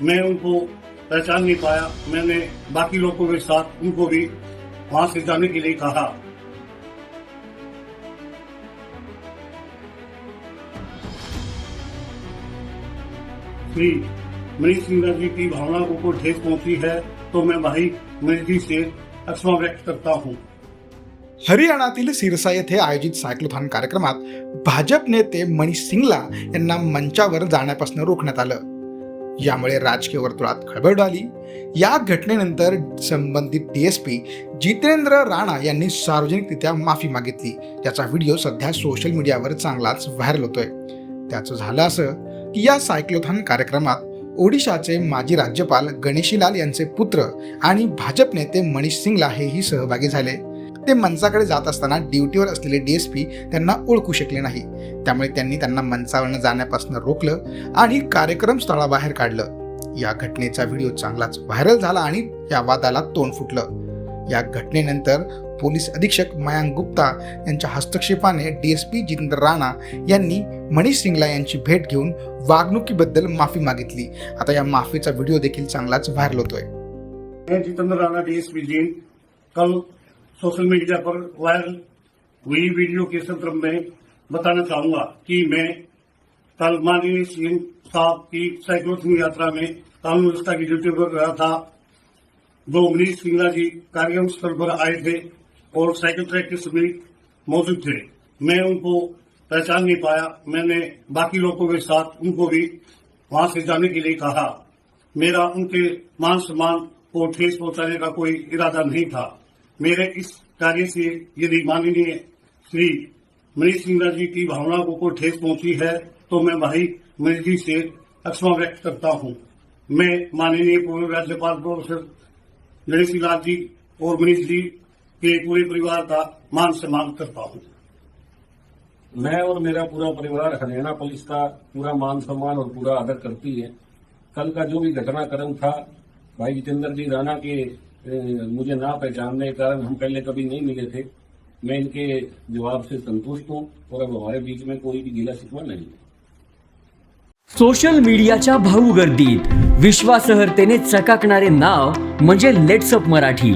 मैं उनको पहचान नहीं पाया। मैंने बाकी लोगों के साथ उनको भी वहां से जाने के लिए कहा। श्री मनीष सिंह जी की भावनाओं को ठेस पहुंची है तो मैं भाई मनीष जी से क्षमा व्यक्त करता हूँ। हरियाणातील सिरसा येथे आयोजित सायक्लोथॉन कार्यक्रमात भाजप नेते मनीष सिंगला यांना मंचावर जाण्यापासून रोखण्यात आलं. यामुळे राजकीय वर्तुळात खळबळ उडाली या घटनेनंतर संबंधित डीएसपी जितेंद्र राणा यांनी सार्वजनिकरित्या माफी मागितली. त्याचा व्हिडिओ सध्या सोशल मीडियावर चांगलाच व्हायरल होतोय. त्याचं झालं असं की या सायक्लोथॉन कार्यक्रमात ओडिशाचे माजी राज्यपाल गणेशीलाल यांचे पुत्र आणि भाजप नेते मनीष सिंगला हेही सहभागी झाले. ते मंचाकडे जात असताना ड्युटीवर असलेले डीएसपी त्यांना ओळखू शकले नाही. त्यामुळे त्यांनी त्यांना मंचावरनं जाण्यापासून रोखलं आणि कार्यक्रम स्थळाबाहेर काढलं. या घटनेचा व्हिडिओ चांगलाच व्हायरल झाला आणि या वादाला तोंड फुटलं. या घटनेनंतर पोलीस अधीक्षक मयांक गुप्ता यांच्या हस्तक्षेपाने डीएसपी जितेंद्र राणा यांनी मनीष सिंगला यांची भेट घेऊन वागणुकीबद्दल माफी मागितली. आता या माफीचा व्हिडिओ देखील चांगलाच व्हायरल होतोय. जितेंद्र राणा डीएसपी जी कल सोशल मीडिया पर वायरल हुई वीडियो के संदर्भ में बताना चाहूँगा कि मैं कल माननीय सीएम साहब की साइक्लोथन यात्रा में कानून व्यवस्था की ड्यूटी पर रहा था। जो मनीष सिंगला जी कार्यक्रम स्थल पर आए थे और साइकिल ट्रैक के समीप मौजूद थे। मैं उनको पहचान नहीं पाया। मैंने बाकी लोगों के साथ उनको भी वहाँ से जाने के लिए कहा। मेरा उनके मान सम्मान को ठेस पहुँचाने का कोई इरादा नहीं था। मेरे इस कार्य से यदि माननीय श्री मनीष सिंगला जी की भावनाओं को ठेस पहुँची है तो मैं भाई मनीष जी से अक्षमा व्यक्त करता हूँ। मैं माननीय पूर्व राज्यपाल प्रोफेसर गणेश लाल जी और मनीष जी के पूरे परिवार का मान सम्मान करता हूँ। मैं और मेरा पूरा परिवार हरियाणा पुलिस का पूरा मान सम्मान और पूरा आदर करती है। कल का जो भी घटनाक्रम था, भाई जितेंद्र जी राणा के मुझे ना पहचानने के कारण हम पहले कभी नहीं मिले थे। मैं इनके जवाब से संतुष्ट हूं और अब हमारे बीच में कोई भी गिला शिकवा नहीं है। सोशल मीडियाच्या भाऊ गर्दीत विश्वासार्हतेने चकाकणारे नाव म्हणजे लेट्सअप मराठी.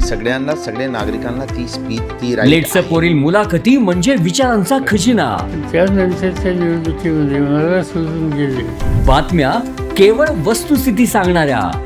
सगळ्यांना सगळ्या नागरिकांना ती स्पीच ती लेट्सअप वरील मुलाखती म्हणजे विचारांचा खजिना. त्यानंतरच्या निवडणुकीमध्ये मला सोडून गेले. बातम्या केवळ वस्तुस्थिती सांगणाऱ्या.